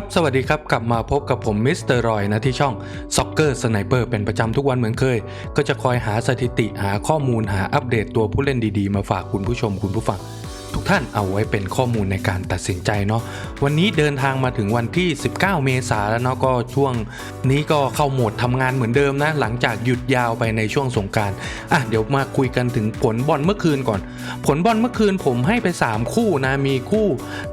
ครับ สวัสดีครับ กลับมาพบกับผมมิสเตอร์รอยนะที่ช่อง Soccer Sniper เป็นประจำทุกวันเหมือนเคย ก็จะคอยหาสถิติหาข้อมูลหาอัปเดตตัวผู้เล่นดีๆ มาฝากคุณผู้ชมคุณผู้ฟัง ทุกท่านเอาไว้เป็นข้อมูลในการตัดสินใจเนาะวันนี้เดินทางมาถึงวันที่ 19 เมษาแล้วเนาะก็ช่วงนี้ก็เข้าโหมดทำงานเหมือนเดิมนะ หลังจากหยุดยาวไปในช่วงสงการอะเดี๋ยวมาคุยกันถึงผลบอลเมื่อคืนก่อน ผลบอลเมื่อคืนผมให้ไป 3 คู่นะมีคู่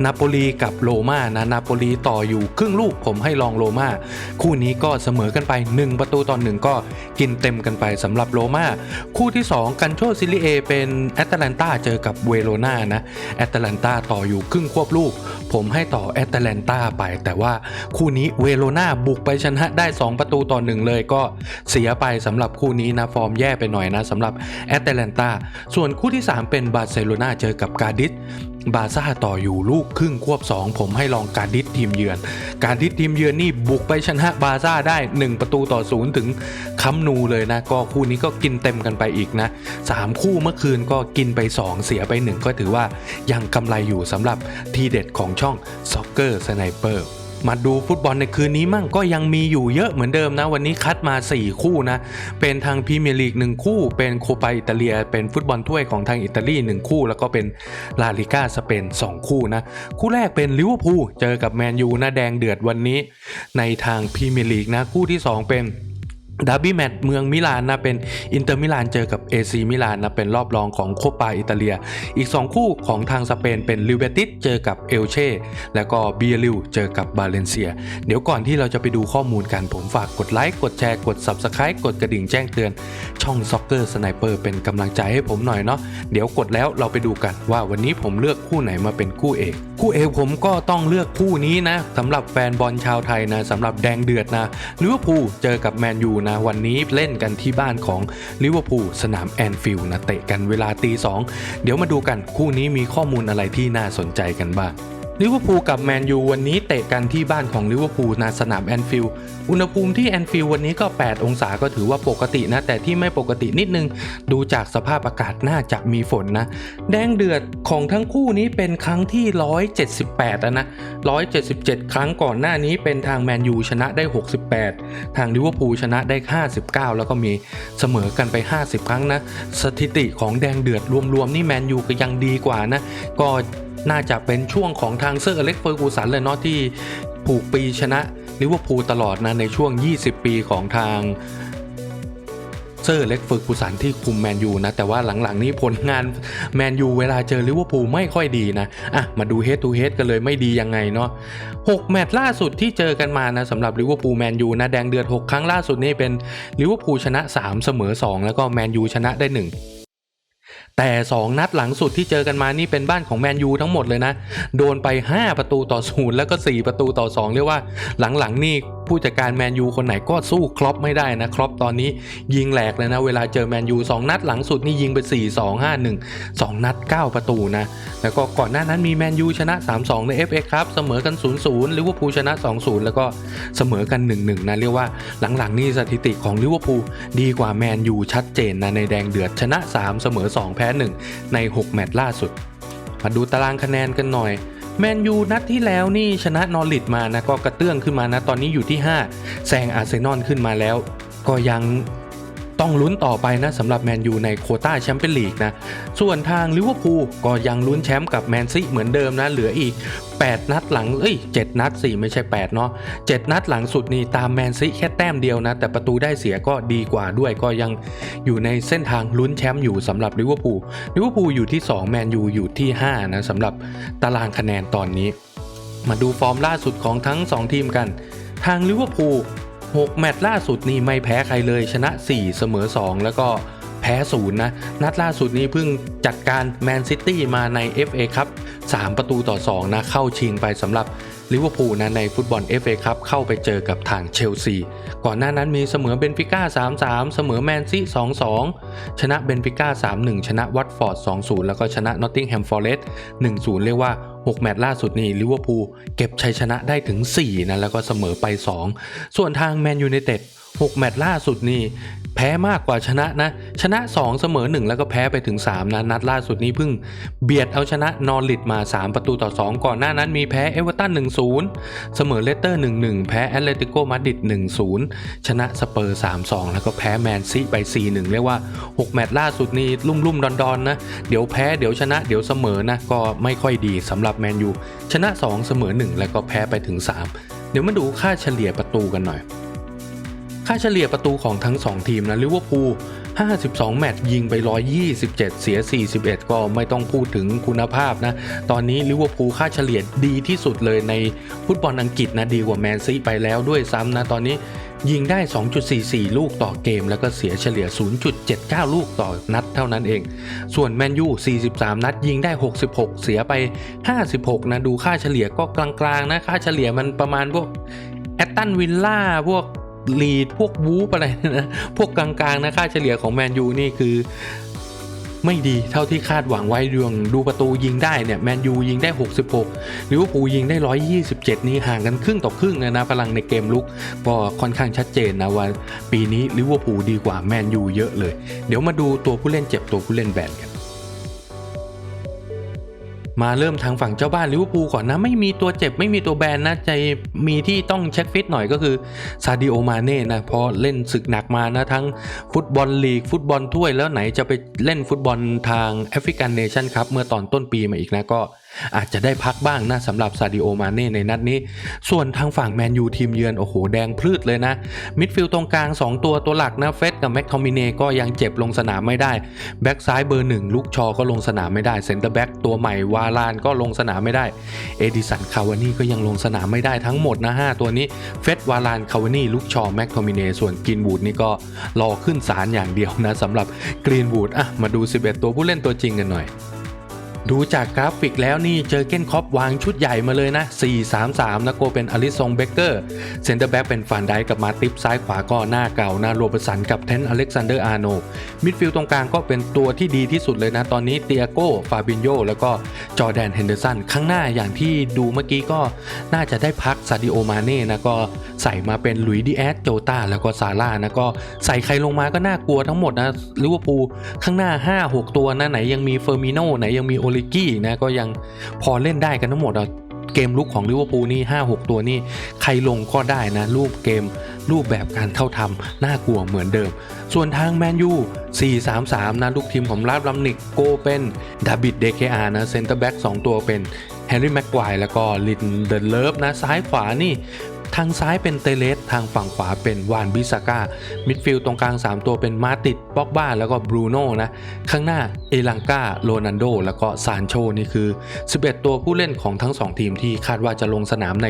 นาโปลีกับโรม่านะนาโปลีต่ออยู่ครึ่งลูกผมให้ลองโรม่าคู่นี้ก็เสมอกันไป 1 ประตูต่อหนึ่งก็กินเต็มกันไปสำหรับโรม่าคู่ที่ 2 กันโชซิลิเอเป็นแอตแลนตาเจอกับเวโรนานะแอตแลนตาต่ออยู่ครึ่งควบลูก ผมให้ต่อแอตแลนตาไป แต่ว่าคู่นี้เวโรนาบุกไปชนะได้ 2 ประตูต่อหนึ่งเลยก็เสียไปสำหรับคู่นี้นะฟอร์มแย่ไปหน่อยนะสำหรับแอตแลนตาส่วนคู่ที่ 3 เป็นบาร์เซโลนาเจอกับกาดิส บาซ่าต่ออยู่ลูกครึ่งควบ 2 ผมให้ลองการดิสทีมเยือน การดิสทีมเยือนนี่บุกไปชนะบาซ่าได้ 1 ประตูต่อศูนย์ถึงคัมนูเลยนะ ก็คู่นี้ก็กินเต็มกันไปอีกนะ 3 คู่เมื่อคืนก็กินไป 2 เสียไป 1 ก็ถือว่ายังกำไรอยู่สำหรับทีเด็ดของช่องซ็อกเกอร์สไนเปอร์ มาดูฟุตบอลในคืนนี้มั่งก็ยังมีอยู่เยอะเหมือนเดิมนะ วันนี้คัดมา 4 คู่นะ เป็นทางพรีเมียร์ลีก 1 คู่ เป็นโคปาอิตาเลีย เป็นฟุตบอลถ้วยของทางอิตาลี 1 คู่ แล้วก็เป็นลาลิก้าสเปน 2 คู่นะ คู่แรกเป็นลิเวอร์พูลเจอกับแมนยูนะแดงเดือดวันนี้ ในทางพรีเมียร์ลีกนะคู่ที่ 2 เป็น ดาร์บี้แมตช์เมืองมิลานนะเป็นอินเตอร์มิลานเจอกับเอซีมิลานนะเป็นรอบรองของโคปาอิตาเลีย อีก 2 คู่ของทางสเปนเป็นลิเวติสเจอกับเอลเช่แล้วก็เบียริวเจอกับบาเลนเซีย เดี๋ยวก่อนที่เราจะไปดูข้อมูลกันผมฝากกดไลค์กดแชร์กด Subscribe กดกระดิ่งแจ้งเตือน ช่อง Soccer Sniper เป็นกำลังใจให้ผมหน่อยเนาะเดี๋ยวกดแล้วเราไปดูกันว่าวันนี้ผมเลือกคู่ไหนมาเป็นคู่เอกคู่เอกผมก็ต้องเลือกคู่นี้นะสำหรับแฟนบอลชาวไทยนะสำหรับแดงเดือดนะลิเวอร์พูลเจอกับแมนยูนะ วันนี้เล่นกันที่บ้านของลิเวอร์พูลสนามแอนฟิลด์นะเตะกันเวลาตีสองเดี๋ยวมาดูกันคู่นี้มีข้อมูลอะไรที่น่าสนใจกันบ้าง ลิเวอร์พูลกับแมนยูวันนี้เตะกันที่บ้านของลิเวอร์พูลณสนามแอนฟิลด์อุณหภูมิที่แอนฟิลด์วันนี้ก็ 8 องศาก็ถือว่าปกตินะ แต่ที่ไม่ปกตินิดนึง ดูจากสภาพอากาศน่าจะมีฝนนะ แดงเดือดของทั้งคู่นี้เป็นครั้งที่ 178แล้วนะ 177 ครั้งก่อนหน้านี้เป็นทางแมนยูชนะได้ 68 ทางลิเวอร์พูลชนะได้ 59 แล้วก็มีเสมอกันไป 50 ครั้งนะ สถิติของแดงเดือดรวมๆนี่แมนยูก็ยังดีกว่านะก็ น่าจะเป็นช่วงของทางเซอร์อเล็กเฟอร์กูสันเลยเนาะที่ผูกปีชนะลิเวอร์พูลตลอดนะในช่วง 20 ปีของทางเซอร์เล็กเฟอร์กูสันที่คุมแมนยูนะ แต่ว่าหลังๆนี้ผลงานแมนยูเวลาเจอลิเวอร์พูลไม่ค่อยดีนะ อะ มาดูเฮดทูเฮดกันเลยไม่ดียังไงเนาะ6แมตช์ล่าสุดที่เจอกันมานะสำหรับลิเวอร์พูลแมนยูนะ แดงเดือด 6 ครั้งล่าสุดนี่เป็นลิเวอร์พูลชนะ 3 เสมอ 2 แล้วก็แมนยูชนะได้ 1 แต่ 2 นัดหลังสุดที่เจอกันมานี่เป็นบ้านของแมนยูทั้งหมดเลยนะ โดนไป 5 ประตูต่อศูนย์แล้วก็ 4 ประตูต่อ 2 เรียกว่าหลังๆนี่ผู้จัดการแมนยูคนไหนก็สู้ครอปไม่ได้นะครอปตอนนี้ยิงแหลกเลยนะ เวลาเจอแมนยู2นัดหลังสุดนี่ยิงไป 4 2 5 1 2 นัด 9 ประตูนะ แล้วก็ก่อนหน้านั้นมีแมนยูชนะ 3-2 ใน FA ครับเสมอกัน 0-0ลิเวอร์พูลชนะ 2-0 แล้วก็เสมอกัน 1-1 นะเรียกว่าหลังๆนี่สถิติของลิเวอร์พูลดีกว่าแมนยูชัดเจนนะในแดงเดือดชนะ 3 เสมอ 2 แพ้ 1 ใน 6 แมตช์ล่าสุด มาดูตารางคะแนนกันหน่อย แมนยูนัดที่แล้วนี่ชนะนอริดมานะก็กระเตื้องขึ้นมานะ ตอนนี้อยู่ที่ 5 แซงอาร์เซนอลขึ้นมาแล้ว ก็ยัง ต้องลุ้นต่อไปนะสำหรับแมนยูในโคต้าแชมเปี้ยนลีกนะ ส่วนทางลิเวอร์พูลก็ยังลุ้นแชมป์กับแมนซีเหมือนเดิมนะ เหลืออีก 8 นัดหลัง เอ้ย 7 นัดสิไม่ใช่ 8 เนาะ7นัดหลังสุดนี่ตามแมนซีแค่แต้มเดียวนะ แต่ประตูได้เสียก็ดีกว่าด้วยก็ยังอยู่ในเส้นทางลุ้นแชมป์อยู่สำหรับลิเวอร์พูลลิเวอร์พูลอยู่ที่ 2 แมนยูอยู่ที่ 5 นะสำหรับตารางคะแนนตอนนี้ มาดูฟอร์มล่าสุดของทั้ง 2 ทีมกัน ทางลิเวอร์พูล 6 แมตช์ล่าสุดนี่ไม่แพ้ใครเลยชนะ 4 เสมอ 2 แล้วก็แพ้ศูนย์นะ นัดล่าสุดนี้เพิ่งจัดการแมนซิตี้มาใน FA ครับ3ประตูต่อ 2 นะ เข้าชิงไปสำหรับลิเวอร์พูลนะในฟุตบอล FA ครับเข้าไปเจอกับทางเชลซี ก่อนหน้านั้นมีเสมอเบนฟิก้า 3-3 เสมอแมนซี2-2 ชนะเบนฟิก้า 3-1 ชนะวัตฟอร์ด 2-0 แล้วก็ชนะนอตติงแฮมฟอร์เรสต์1-0 เรียกว่า 6 แมตช์ล่าสุดนี่ลิเวอร์พูลเก็บชัยชนะได้ถึง 4 นะ แล้วก็เสมอไป 2 ส่วนทางแมนยูไนเต็ด 6 แมตช์ล่าสุดนี่แพ้มากกว่าชนะนะ ชนะ 2 เสมอ 1 แล้วก็แพ้ไปถึง 3 นะ นัดล่าสุดนี้เพิ่งเบียดเอาชนะนอริดมา 3 ประตูต่อ 2 ก่อนหน้านั้นมีแพ้เอเวอร์ตัน 1-0 เสมอเลสเตอร์ 1-1 แพ้แอตเลติโกมาดริด 1-0 ชนะสเปอร์ 3-2 แล้วก็แพ้แมนซีไป 4-1 เรียกว่า 6 แมตช์ล่าสุดนี้ลุ่มลุ่มดอนดอนๆ นะ เดี๋ยวแพ้เดี๋ยวชนะเดี๋ยวเสมอนะ ก็ไม่ค่อยดีสำหรับแมนยูชนะ 2 เสมอ 1 แล้วก็แพ้ไปถึง 3 เดี๋ยวมาดูค่าเฉลี่ยประตูกันหน่อย ค่าเฉลี่ยประตูของทั้ง 2 ทีมนะลิเวอร์พูล52 แมตช์ยิงไป 127 เสีย 41 ก็ไม่ต้องพูดถึงคุณภาพนะ ตอนนี้ลิเวอร์พูลค่าเฉลี่ยดีที่สุดเลยในฟุตบอลอังกฤษนะ ดีกว่าแมนซีไปแล้วด้วยซ้ำนะ ตอนนี้ยิงได้ 2.44 ลูกต่อเกม แล้วก็เสียเฉลี่ย 0.79 ลูกต่อนัดเท่านั้นเอง ส่วนแมนยู 43 นัดยิงได้ 66 เสียไป 56 นะ ดูค่าเฉลี่ยก็กลางๆนะ ค่าเฉลี่ยมันประมาณพวกแอตตันวิลล่าพวก ลีดพวกวูฟอะไรนะพวกกลางๆนะค่าเฉลี่ยของแมนยูนี่คือไม่ดีเท่าที่คาดหวังไว้ดวงดูประตูยิงได้เนี่ยแมนยูยิงได้ 66ลิเวอร์พูลยิงได้ 127 นี่ห่างกันครึ่งต่อครึ่งเลยนะพลังในเกมลุกก็ค่อนข้างชัดเจนนะว่าปีนี้ลิเวอร์พูลดีกว่าแมนยูเยอะเลย เดี๋ยวมาดูตัวผู้เล่นเจ็บตัวผู้เล่นแบนกัน มาเริ่มทางฝั่งเจ้าบ้านลิเวอร์พูลก่อนนะ ไม่มีตัวเจ็บไม่มีตัวแบนนะใจมีที่ต้องเช็คฟิตหน่อยก็คือซาดิโอมาเน่นะเพอเล่นศึกหนักมานะ ทั้งฟุตบอลลีก ฟุตบอลถ้วยแล้วไหนจะไปเล่นฟุตบอลทางแอฟริกันเนชั่นครับเมื่อตอนต้นปีมาอีกนะก็ อาจจะได้พักบ้างนะสำหรับซาดิโอมาเน่ในนัดนี้ ส่วนทางฝั่งแมนยูทีมเยือน โอ้โห แดงพลืดเลยนะ มิดฟิลด์ตรงกลาง 2 ตัวตัวหลักนะเฟสกับแม็กทอมิเน่ก็ยังเจ็บลงสนามไม่ได้ แบ็กซ้ายเบอร์หนึ่งลุกชอก็ลงสนามไม่ได้เซนเตอร์แบ็กตัวใหม่วาลานก็ลงสนามไม่ได้ เอดิสันคาวานี่ก็ยังลงสนามไม่ได้ทั้งหมดนะ5ตัวนี้เฟสวาลานคาวานี่ลุกชอแม็กทอมิเน่ส่วนกรีนวูดนี่ก็รอขึ้นศาลอย่างเดียวนะสำหรับกรีนวูดอะมาดู 11 ตัวผู้เล่นตัวจริงกันหน่อย ดูจากกราฟิกแล้วนี่เจอเก้นคอปวางชุดใหญ่มาเลยนะ 4-3-3 นะโกเป็นอลิซองเบเกอร์เซนเตอร์แบ็กเป็นฟันไดกับมาติปซ้ายขวาก็หน้าเก่าหน้าโรเบร์สันกับเทนอเล็กซานเดอร์อาร์โนมิดฟิลด์ตรงกลางก็เป็นตัวที่ดีที่สุดเลยนะ ตอนนี้เตียโก้ฟาบินโยแล้วก็จอแดนเฮนเดอร์สันข้างหน้าอย่างที่ดูเมื่อกี้ก็น่าจะได้พักซาดิโอมาเน่นะก็ใส่มาเป็นหลุยดีแอสโจตาแล้วก็ซาร่านะก็ใส่ใครลงมาก็น่ากลัวทั้งหมดนะลิเวอร์พูลข้างหน้า 5-6 ตัวนะไหนยังมีเฟอร์มิโนไหนยังมีโอลิกี้นะก็ยังพอเล่นได้กันทั้งหมดอะเกมลุกของลิเวอร์พูลนี่5-6 ตัวนี่ใครลงก็ได้นะ รูปเกมรูปแบบการเข้าทำน่ากลัวเหมือนเดิม ส่วนทางแมนยู4-3-3 นะ ลูกทีมของลาดลัมนิกโกเป็นดาบิดเดเคอานะเซนเตอร์แบ็ก2ตัวเป็นแฮร์รี่แม็กควายแล้วก็ลินเดนเลิฟนะ ซ้ายขวานี่ ทางซ้ายเป็นเตเลส ทางฝั่งขวาเป็นวานบิสาก้า มิดฟิลด์ตรงกลาง 3 ตัวเป็นมาติดป็อกบ้าแล้วก็บรูโน่นะ ข้างหน้าเอลังกาโรนันโด แล้วก็ซานโชนี่คือ 11 ตัวผู้เล่นของทั้ง 2 ทีมที่คาดว่าจะลงสนามใน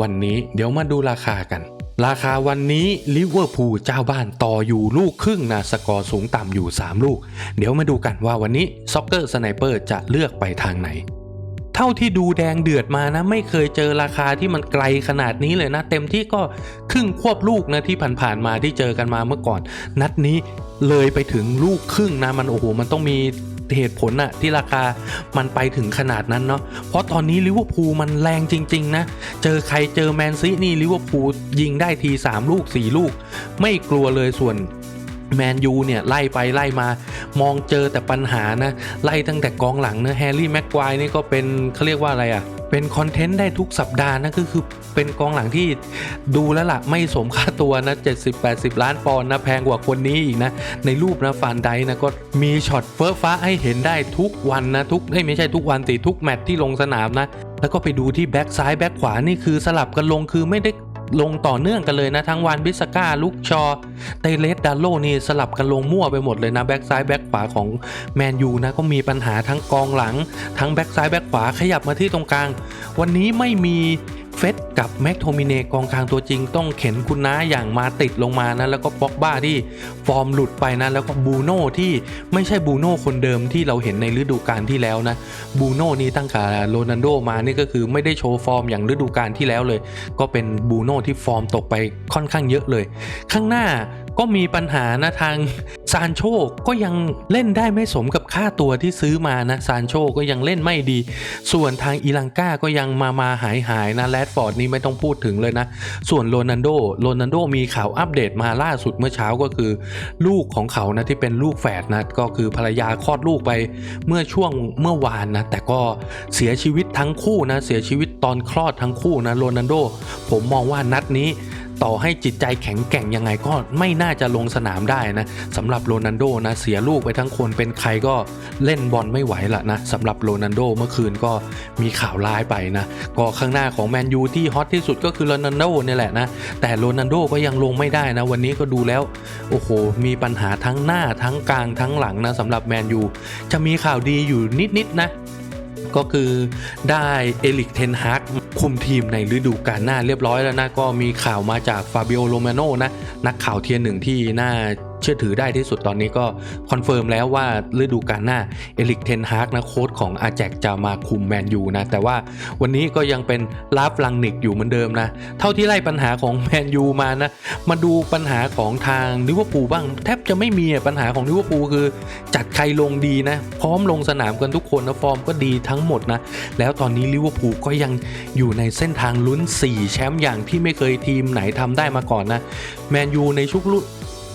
วันนี้ เดี๋ยวมาดูราคากันราคาวันนี้ลิเวอร์พูลเจ้าบ้านต่ออยู่ลูกครึ่งนะสกอร์สูงต่ำอยู่ 3 ลูก เดี๋ยวมาดูกันว่าวันนี้ซ็อกเกอร์สไนเปอร์จะเลือกไปทางไหน ท่าที่ดูแดงเดือดมานะ ไม่เคยเจอราคาที่มันไกลขนาดนี้เลยนะ เต็มที่ก็ครึ่งควบลูกนะที่ผ่านๆมาที่เจอกันมาเมื่อก่อน นัดนี้เลยไปถึงลูกครึ่งนะมันโอ้โหมันต้องมีเหตุผลอะที่ราคามันไปถึงขนาดนั้นเนาะเพราะตอนนี้ลิเวอร์พูลมันแรงจริง ๆ นะ เจอใครเจอแมนซีนี่ลิเวอร์พูลยิงได้ที 3 ลูก 4 ลูก ไม่กลัวเลยส่วน แมนยูเนี่ยไล่ไปไล่มามองเจอแต่ปัญหานะไล่ตั้งแต่กองหลังนะแฮร์รี่แม็กควายนี่ก็เป็นเขาเรียกว่าอะไรอะ่ะเป็นคอนเทนต์ได้ทุกสัปดาห์นะก็คือเป็นกองหลังที่ดูแล้วล่ะ ไม่สมค่าตัวนะ 70-80 ล้านปอนด์นะแพงกว่าคนนี้อีกนะ ในรูปนะฟานไดนะก็มีช็อตเฟิร์ฟ้าให้เห็นได้ทุกวันนะ ทุกไม่ใช่ทุกวันติทุกแมตช์ที่ลงสนามนะ แล้วก็ไปดูที่แบ็กซ้ายแบ็กขวานี่คือสลับกันลงคือไม่ได้ ลงต่อเนื่องกันเลยนะ ทั้งวันบิสก้าลุกชอเตเลสดาโลนี่สลับกันลงมั่วไปหมดเลยนะแบ็กซ้ายแบ็กขวาของแมนยูนะก็มีปัญหาทั้งกองหลัง ทั้งแบ็กซ้ายแบ็กขวาขยับมาที่ตรงกลาง วันนี้ไม่มี เฟสกับแม็กโทมิเนกองกลางตัวจริงต้องเข็นคุณน้าอย่างมาติดลงมานะ แล้วก็ป็อกบ้าที่ฟอร์มหลุดไปนะ แล้วก็บูโน่ที่ไม่ใช่บูโน่คนเดิมที่เราเห็นในฤดูกาลที่แล้วนะบูโน่นี่ตั้งแต่โรนันโดมานี่ก็คือไม่ได้โชว์ฟอร์มอย่างฤดูกาลที่แล้วเลย ก็เป็นบูโน่ที่ฟอร์มตกไปค่อนข้างเยอะเลย ข้างหน้า ก็มีปัญหานะทางซานโชก็ยังเล่นได้ไม่สมกับค่าตัวที่ซื้อมานะซานโชก็ยังเล่นไม่ดี ส่วนทางอีลังกาก็ยังมามาหายหายนะแรดฟอร์ดนี่ไม่ต้องพูดถึงเลยนะ ส่วนโรนันโดโรนันโดมีข่าวอัปเดตมาล่าสุดเมื่อเช้าก็คือ ลูกของเขานะที่เป็นลูกแฝดนะก็คือภรรยาคลอดลูกไปเมื่อช่วงเมื่อวานนะแต่ก็เสียชีวิตทั้งคู่นะเสียชีวิตตอนคลอดทั้งคู่นะโรนันโดผมมองว่านัดนี้ ต่อให้จิตใจแข็งแกร่งยังไงก็ไม่น่าจะลงสนามได้นะสำหรับโรนันโดนะเสียลูกไปทั้งคนเป็นใครก็เล่นบอลไม่ไหวละนะสำหรับโรนันโดเมื่อคืนก็มีข่าวร้ายไปนะก็ข้างหน้าของแมนยูที่ฮอตที่สุดก็คือโรนันโดเนี่ยแหละนะแต่โรนันโดก็ยังลงไม่ได้นะ วันนี้ก็ดูแล้วโอ้โหมีปัญหาทั้งหน้าทั้งกลางทั้งหลังนะสำหรับแมนยูจะมีข่าวดีอยู่นิดๆนะก็คือได้เอลิกเทนฮาก คุมทีมในฤดูกาลหน้าเรียบร้อยแล้วนะ ก็มีข่าวมาจากฟาบิโอโรมาโนนะ นักข่าวเทียนหนึ่งที่น่า เชื่อถือได้ที่สุดตอนนี้ก็คอนเฟิร์มแล้วว่าฤดูกาลหน้าเอลิกเทนฮากนะโค้ชของอาแจกจะมาคุมแมนยูนะแต่ว่าวันนี้ก็ยังเป็นลาฟลังนิกอยู่เหมือนเดิมนะ เท่าที่ไล่ปัญหาของแมนยูมานะมาดูปัญหาของทางลิเวอร์พูลบ้าง แทบจะไม่มีปัญหาของลิเวอร์พูลคือ จัดใครลงดีนะ พร้อมลงสนามกันทุกคนนะฟอร์มก็ดีทั้งหมดนะ แล้วตอนนี้ลิเวอร์พูลก็ยังอยู่ในเส้นทางลุ้น 4 แชมป์อย่างที่ไม่เคยทีมไหนทำได้มาก่อนนะแมนยูในชุกลุ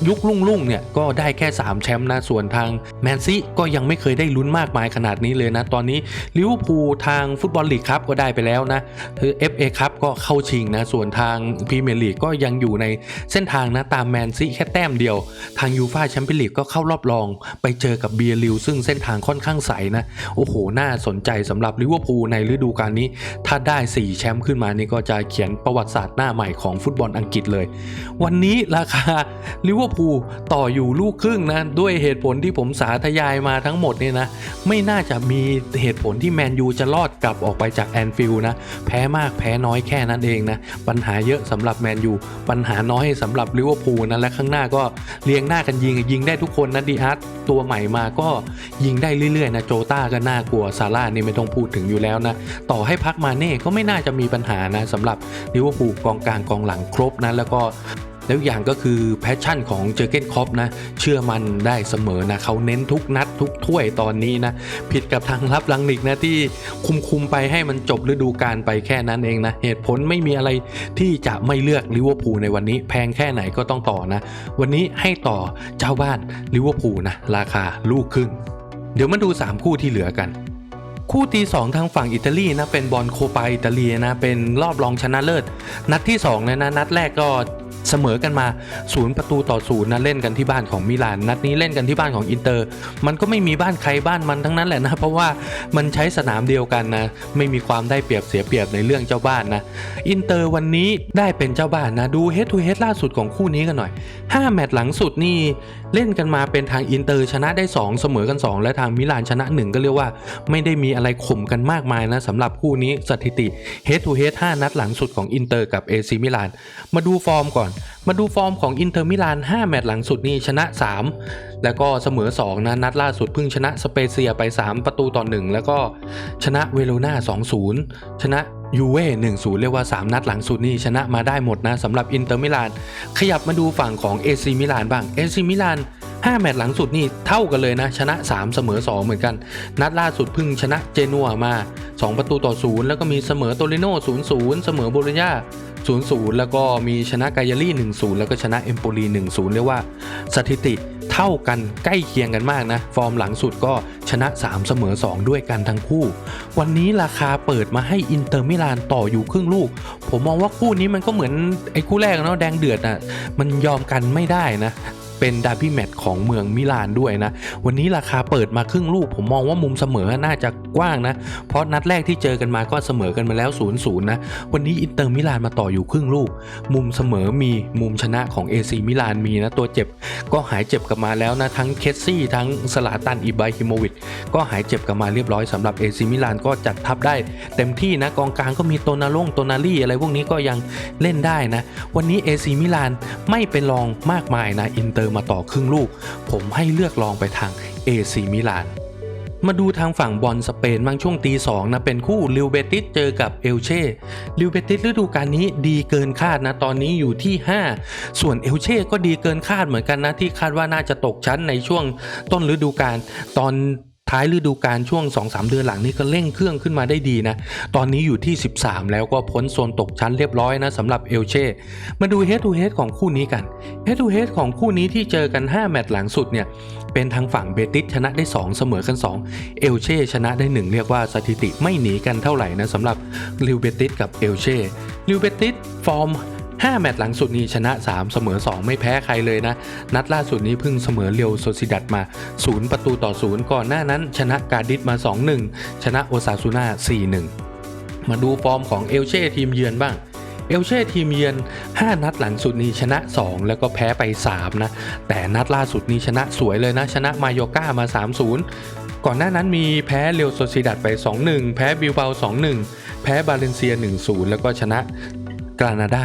ยุคลุ่งลุ่งๆเนี่ยก็ได้แค่ 3 แชมป์นะ ส่วนทางแมนซีก็ยังไม่เคยได้ลุ้นมากมายขนาดนี้เลยนะ ตอนนี้ลิเวอร์พูลทางฟุตบอลลีกครับก็ได้ไปแล้วนะคือ FA ครับก็เข้าชิงนะ ส่วนทางพรีเมียร์ลีกก็ยังอยู่ในเส้นทางนะ ตามแมนซีแค่แต้มเดียว ทางยูฟาแชมเปี้ยนลีกก็เข้ารอบรอง ไปเจอกับเบียร์ลิวซึ่งเส้นทางค่อนข้างใสนะ โอ้โห น่าสนใจสำหรับลิเวอร์พูลในฤดูกาลนี้ ถ้าได้ 4 แชมป์ขึ้นมานี่ก็จะเขียนประวัติศาสตร์หน้าใหม่ของฟุตบอลอังกฤษเลย วันนี้ราคาลิเวอร์พูลต่ออยู่ลูกครึ่งนะด้วยเหตุผลที่ผมสาธยายมาทั้งหมดเนี่ยนะไม่น่าจะมีเหตุผลที่แมนยูจะรอดกลับออกไปจากแอนฟิลด์นะแพ้มากแพ้น้อยแค่นั้นเองนะปัญหาเยอะสำหรับแมนยูปัญหาน้อยสำหรับลิเวอร์พูลนะและข้างหน้าก็เรียงหน้ากันยิงยิงได้ทุกคนนะดีอาร์ตตัวใหม่มาก็ยิงได้เรื่อยๆนะโจต้าก็น่ากลัวซาร่านี่ไม่ต้องพูดถึงอยู่แล้วนะต่อให้พักมาเน่ก็ไม่น่าจะมีปัญหานะสำหรับลิเวอร์พูลกองกลางกองหลังครบนะแล้วก็ แล้วอย่างก็คือแพชชั่นของเจอเกนคอปนะ เชื่อมันได้เสมอนะเขาเน้นทุกนัดทุกถ้วยตอนนี้นะ ผิดกับทางรับลังนิกนะที่คุมคุมไปให้มันจบฤดูกาลไปแค่นั้นเองนะ เหตุผลไม่มีอะไรที่จะไม่เลือกลิเวอร์พูลในวันนี้ แพงแค่ไหนก็ต้องต่อนะ วันนี้ให้ต่อเจ้าบ้านลิเวอร์พูลนะราคาลูกครึ่งเดี๋ยวมาดู 3 คู่ที่เหลือกันคู่ที่2ทางฝั่งอิตาลีนะเป็นบอลโคปาอิตาลีนะเป็นรอบรองชนะเลิศ นัดที่2เนี่ยนะนัดแรกก็เสมอกันมาศูนย์ประตูต่อศูนย์นะเล่นกันที่บ้านของมิลาน นัดนี้เล่นกันที่บ้านของอินเตอร์ มันก็ไม่มีบ้านใครบ้านมันทั้งนั้นแหละนะ เพราะว่ามันใช้สนามเดียวกันนะ ไม่มีความได้เปรียบเสียเปรียบในเรื่องเจ้าบ้านนะ อินเตอร์วันนี้ได้เป็นเจ้าบ้านนะ ดูเฮดทูเฮดล่าสุดของคู่นี้กันหน่อย 5 แมตช์หลังสุดนี่เล่นกันมาเป็นทางอินเตอร์ชนะได้ 2 เสมอกัน 2 และทางมิลานชนะ 1 ก็เรียกว่า ไม่ได้มีอะไรข่มกันมากมายนะสำหรับคู่นี้สถิติ Head to Head 5นัดหลังสุดของอินเตอร์กับ AC มิลานมาดูฟอร์มก่อน มาดูฟอร์มของอินเตอร์มิลาน 5 แมตช์หลังสุดนี่ชนะ 3 แล้วก็เสมอ 2 นะ นัดล่าสุดเพิ่งชนะสเปเซียไป 3 ประตูต่อ 1 แล้วก็ชนะเวโรนา2-0 ชนะยูเว่หนึ่งศูนย์เรียกว่า 3 นัดหลังสุดนี่ชนะมาได้หมดนะสำหรับอินเตอร์มิลาน ขยับมาดูฝั่งของเอซีมิลานบ้างเอซีมิลาน 5 แมตช์หลังสุดนี่เท่ากันเลยนะ ชนะ 3 เสมอ 2 เหมือนกัน นัดล่าสุดพิ่งชนะเจนัวมา 2 ประตูต่อ 0 แล้วก็มีเสมอโตริโน่0-0 เสมอโบโลญญา0-0 แล้วก็มีชนะกายารี่1-0 แล้วก็ชนะเอมโปลี1-0 เรียกว่าสถิติเท่ากันใกล้เคียงกันมากนะ ฟอร์มหลังสุดก็ชนะ 3 เสมอ 2 ด้วยกันทั้งคู่ วันนี้ราคาเปิดมาให้อินเตอร์มิลานต่ออยู่ครึ่งลูก ผมมองว่าคู่นี้มันก็เหมือนไอ้คู่แรกเนาะแดงเดือดอะมันยอมกันไม่ได้นะ เป็นดาร์บี้แมตช์ของเมืองมิลานด้วยนะ วันนี้ราคาเปิดมาครึ่งลูก ผมมองว่ามุมเสมอน่าจะกว้างนะ เพราะนัดแรกที่เจอกันมาก็เสมอกันมาแล้ว0ูนย์นะ วันนี้อินเตอร์มิลานมาต่ออยู่ครึ่งลูก มุมเสมอมีมุมชนะของ AC มิลานมีนะ ตัวเจ็บก็หายเจ็บกลับมาแล้วนะ ทั้งเคสซี่ทั้งสลาตันอิบราฮิโมวิชก็หายเจ็บกลับมาเรียบร้อยสำหรับ AC มิลานก็จัดทัพได้ เต็มที่นะกองกลางก็มีโตนาลงโตนาลี่อะไรพวกนี้ก็ยังเล่นได้นะ วันนี้ AC มิลานไม่เป็นรองมากมายนะอินเตอร์มาต่อครึ่งลูก ผมให้เลือกลองไปทาง AC มิลานมาดูทางฝั่งบอลสเปนบางช่วงตีสองนะเป็นคู่ลิวเบติสเจอกับเอลเช่ลิวเบติสฤดูกาลนี้ดีเกินคาดนะตอนนี้อยู่ที่ 5 ส่วนเอลเช่ก็ดีเกินคาดเหมือนกันนะที่คาดว่าน่าจะตกชั้นในช่วงต้นฤดูกาลตอน ท้ายฤดูกาลช่วง 2-3 เดือนหลังนี้ก็เร่งเครื่องขึ้นมาได้ดีนะ ตอนนี้อยู่ที่ 13 แล้วก็พ้นโซนตกชั้นเรียบร้อยนะสำหรับเอลเช่ มาดูเฮด to เฮดของคู่นี้กันเฮด to เฮดของคู่นี้ที่เจอกัน 5 แมตช์หลังสุดเนี่ย เป็นทางฝั่งเบติสชนะได้ 2 เสมอกัน 2 เอลเช่ชนะได้ 1 เรียกว่าสถิติไม่หนีกันเท่าไหร่นะสำหรับลิวเบติสกับเอลเช่ลิวเบติสฟอร์ม 5 แมตช์หลังสุดนี้ชนะ 3 เสมอ 2 ไม่แพ้ใครเลยนะ นัดล่าสุดนี้เพิ่งเสมอเรียวโซซิดัดมา 0 ประตูต่อ 0 ก่อนหน้านั้น ชนะกาดิสมา 2-1 ชนะโอซาซูน่า 4-1 มาดูฟอร์มของเอลเช่ทีมเยือนบ้างเอลเช่ทีมเยือน 5 นัดหลังสุดนี้ชนะ 2 แล้วก็แพ้ไป 3 นะ แต่นัดล่าสุดนี้ชนะสวยเลยนะ ชนะมายอก้ามา 3-0 ก่อนหน้านั้นมีแพ้เรียวโซซิดัดไป 2-1 แพ้บิลเบา 2-1 แพ้บาเลนเซีย 1-0 แล้วก็ชนะ กรานาดา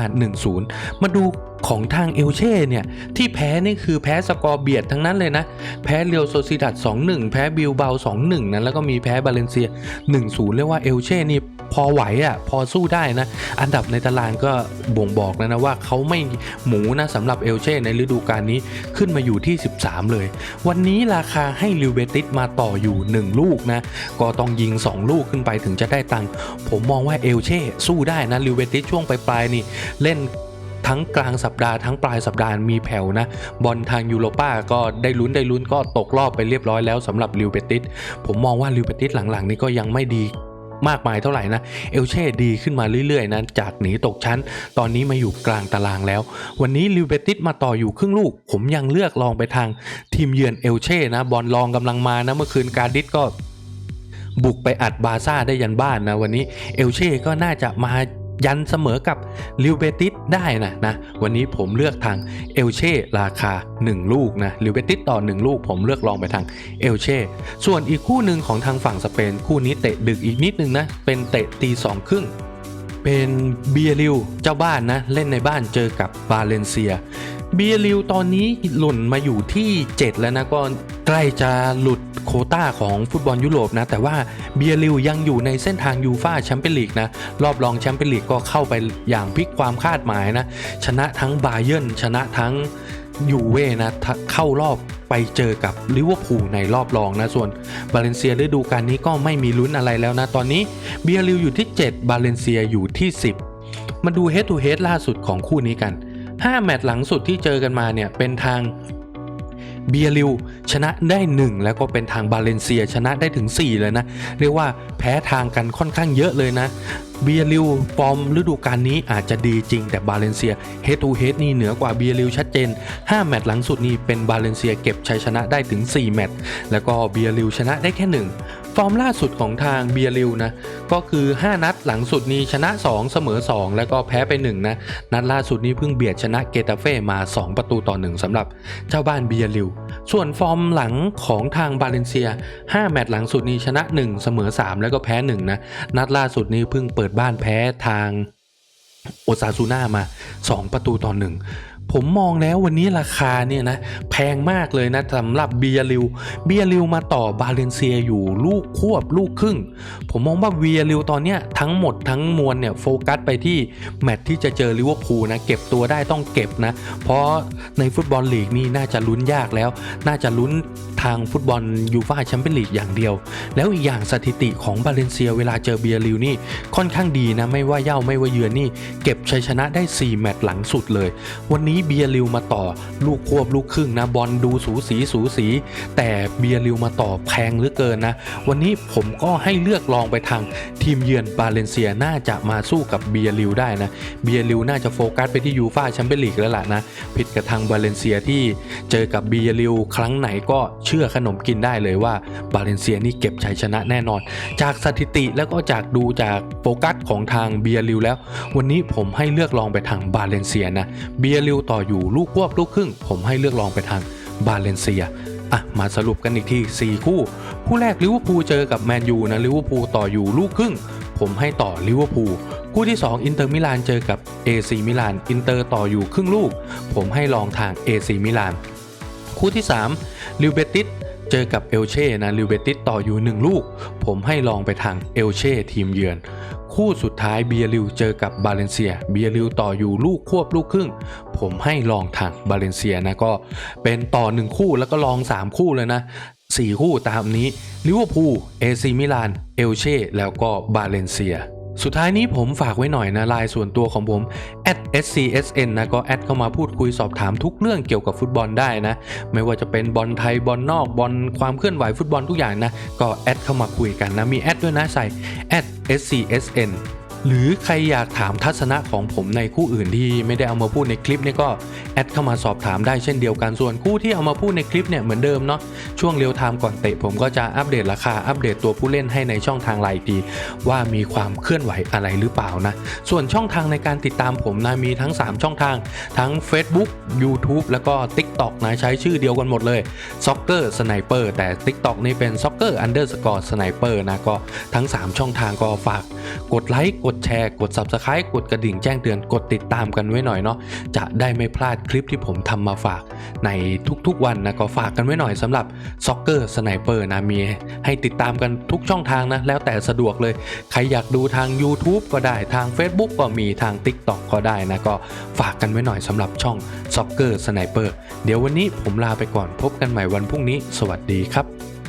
1-0 มาดูของทางเอลเช่เนี่ย ที่แพ้นี่คือแพ้สกอร์เบียดทั้งนั้นเลยนะ แพ้เรียวโซซิดัด2-1 แพ้บิลเบา2-1 นั้นแล้วก็มีแพ้บาเลนเซีย 1-0 เรียกว่าเอลเช่นี่ อไหวอะพอสู้ได้นะ อันดับในตารางก็บ่งบอกแล้วนะว่าเขาไม่หมูนะสำหรับเอลเช่ในฤดูกาลนี้ขึ้นมาอยู่ที่ 13 เลย วันนี้ราคาให้ลิวเบติสมาต่ออยู่ 1 ลูกนะ ก็ต้องยิง 2 ลูกขึ้นไปถึงจะได้ตังค์ผมมองว่าเอลเช่สู้ได้นะลิวเบติสช่วงปลายๆนี่เล่นทั้งกลางสัปดาห์ทั้งปลายสัปดาห์มีแผ่วนะ บอลทางยูโรป้าก็ได้ลุ้นได้ลุ้นก็ตกรอบไปเรียบร้อยแล้วสำหรับลิวเบติสผมมองว่าลิวเบติสหลังๆ นี้ก็ยังไม่ดี มากมายเท่าไหร่นะเอลเช่ดีขึ้นมาเรื่อยๆนะจากหนีตกชั้น ตอนนี้มาอยู่กลางตารางแล้ว วันนี้ลิวเบติสมาต่ออยู่ครึ่งลูก ผมยังเลือกลองไปทางทีมเยือนเอลเช่นะบอลลองกำลังมานะเมื่อคืนการดิสก็บุกไปอัดบาซ่าได้ยันบ้านนะวันนี้เอลเช่ก็น่าจะมา ยันเสมอกับลิวเบติสได้นะนะวันนี้ผมเลือกทางเอลเช่ราคา 1 ลูกนะลิวเบติสต่อ 1 ลูก ผมเลือกลองไปทางเอลเช่ส่วนอีกคู่หนึ่งของทางฝั่งสเปนคู่นี้เตะดึกอีกนิดนึงนะเป็นเตะตีสองครึ่งเป็นเบียริวเจ้าบ้านนะเล่นในบ้านเจอกับบาเลนเซีย เบียริวตอนนี้หล่นมาอยู่ที่ 7 แล้วนะก็ใกล้จะหลุดโคต้าของฟุตบอลยุโรปนะ แต่ว่าเบียริวยังอยู่ในเส้นทางยูฟาแชมเปี้ยนลีกนะ รอบรองแชมเปี้ยนลีกก็เข้าไปอย่างพลิกความคาดหมายนะ ชนะทั้งบาเยิร์นชนะทั้งยูเว่นะทะเข้ารอบไปเจอกับลิเวอร์พูลในรอบรองนะ ส่วนบาเลนเซียฤดูกาลนี้ก็ไม่มีลุ้นอะไรแล้วนะ ตอนนี้เบียริวอยู่ที่ 7 บาเลนเซียอยู่ที่ 10 มาดู head to head ล่าสุดของคู่นี้กัน 5 แมตช์หลังสุดที่เจอกันมาเนี่ยเป็นทางเบียริวชนะได้ 1 แล้วก็เป็นทางบาเลนเซียชนะได้ถึง 4 เลยนะ เรียกว่าแพ้ทางกันค่อนข้างเยอะเลยนะเบียริวฟอร์มฤดูกาลนี้อาจจะดีจริงแต่บาเลนเซียเฮด to เฮดนี่เหนือกว่าเบียริวชัดเจน 5 แมตช์หลังสุดนี้เป็นบาเลนเซียเก็บชัยชนะได้ถึง 4 แมตช์แล้วก็เบียริวชนะได้แค่ 1 ฟอร์มล่าสุดของทางเบียริวนะก็คือ 5 นัดหลังสุดนี้ชนะ 2 เสมอ 2 แล้วก็แพ้ไป 1 นะ นัดล่าสุดนี้เพิ่งเบียดชนะเกตาเฟ่มา 2 ประตูต่อ 1สำหรับเจ้าบ้านเบียริว ส่วนฟอร์มหลังของทางบาเลนเซีย 5 แมตช์หลังสุดนี้ชนะ 1 เสมอ 3 แล้วก็แพ้ 1 นะ นัดล่าสุดนี้เพิ่งเปิดบ้านแพ้ทางโอซาซูน่ามา 2 ประตูต่อ 1 ผมมองแล้ววันนี้ราคาเนี่ยนะแพงมากเลยนะสำหรับเบียริวเบียริวมาต่อบาเลนเซียอยู่ลูกควบลูกครึ่ง ผมมองว่าเบียริวตอนเนี้ยทั้งหมดทั้งมวลเนี่ยโฟกัสไปที่แมตช์ที่จะเจอลิเวอร์พูลนะเก็บตัวได้ต้องเก็บนะ เพราะในฟุตบอลลีกนี่น่าจะลุ้นยากแล้ว น่าจะลุ้นทางฟุตบอลยูฟ่าแชมเปี้ยนลีกอย่างเดียว แล้วอีกอย่างสถิติของบาเลนเซียเวลาเจอเบียริวนี่ค่อนข้างดีนะไม่ว่าเย่าไม่ว่าเยือนนี่เก็บชัยชนะได้ 4 แมตช์หลังสุดเลย วันนี้เบียริวมาต่อลูกควบลูกครึ่งนะบอลดูสูสีสูสี แต่เบียริวมาต่อแพงเหลือเกินนะ วันนี้ผมก็ให้เลือกลองไปทางทีมเยือนบาเลนเซียน่าจะมาสู้กับเบียริวได้นะเบียริวน่าจะโฟกัสไปที่ยูฟ่าแชมเปี้ยนลีกแล้วล่ะนะผิดกับทางบาเลนเซียที่เจอกับเบียริวครั้งไหนก็เชื่อขนมกินได้เลยว่าบาเลนเซียนี่เก็บชัยชนะแน่นอน จากสถิติแล้วก็จากดูจากโฟกัสของทางเบียริวแล้ว วันนี้ผมให้เลือกลองไปทางบาเลนเซียนะเบียริวต่ออยู่ลูกควบลูกครึ่ง ผมให้เลือกลองไปทางบาเลนเซียอะมาสรุปกันอีกที4คู่ คู่แรกลิเวอร์พูลเจอกับแมนยูนะลิเวอร์พูลต่ออยู่ลูกครึ่ง ผมให้ต่อลิเวอร์พูลคู่ที่ 2 อินเตอร์มิลานเจอกับ AC มิลานอินเตอร์ต่ออยู่ครึ่งลูก ผมให้ลองทาง AC มิลานคู่ที่3ลิวเบติส เจอกับเอลเช่นะลิเบติสต่ออยู่ 1 ลูก ผมให้ลองไปทางเอลเช่ทีมเยือน คู่สุดท้ายเบียริวเจอกับบาเลนเซีย เบียริวต่ออยู่ลูกควบลูกครึ่ง ผมให้ลองทางบาเลนเซียนะก็เป็นต่อ 1 คู่แล้วก็ลอง 3 คู่เลยนะ4คู่ตามนี้ลิเวอร์พูลเอซีมิลานเอลเช่แล้วก็บาเลนเซีย สุดท้ายนี้ผมฝากไว้หน่อยนะไลน์ส่วนตัวของผม @scsn นะก็แอดเข้ามาพูดคุยสอบถามทุกเรื่องเกี่ยวกับฟุตบอลได้นะ ไม่ว่าจะเป็นบอลไทยบอลนอกบอลความเคลื่อนไหวฟุตบอลทุกอย่างนะ ก็แอดเข้ามาคุยกันนะ มีแอดด้วยนะใส่ @scsn หรือใครอยากถามทัศนะของผมในคู่อื่นที่ไม่ได้เอามาพูดในคลิปนี่ก็แอดเข้ามาสอบถามได้เช่นเดียวกันส่วนคู่ที่เอามาพูดในคลิปเนี่ยเหมือนเดิมเนาะช่วงเรียวไทม์ก่อนเตะผมก็จะอัปเดตราคาอัปเดตตัวผู้เล่นให้ในช่องทางไลน์ทีว่ามีความเคลื่อนไหวอะไรหรือเปล่านะส่วนช่องทางในการติดตามผมนะมีทั้ง 3 ช่องทาง ทั้ง Facebook YouTube แล้วก็ TikTok นะใช้ชื่อเดียวกันหมดเลย Soccer Sniper แต่ TikTok นี่เป็น Soccer Underscore Sniper นะก็ทั้ง 3 ช่องทางก็ฝากกดไลค์กดดแชร์ กด Subscribe กดกระดิ่งแจ้งเตือน กดติดตามกันไว้หน่อยเนาะ จะได้ไม่พลาดคลิปที่ผมทำมาฝากในทุกๆวันนะ ก็ฝากกันไว้หน่อยสำหรับ Soccer Sniper นะมีให้ติดตามกันทุกช่องทางนะ แล้วแต่สะดวกเลย ใครอยากดูทาง YouTube ก็ได้ ทาง Facebook ก็มี ทาง TikTok ก็ได้นะ ก็ฝากกันไว้หน่อยสำหรับช่อง Soccer Sniper เดี๋ยววันนี้ผมลาไปก่อน พบกันใหม่วันพรุ่งนี้ สวัสดีครับ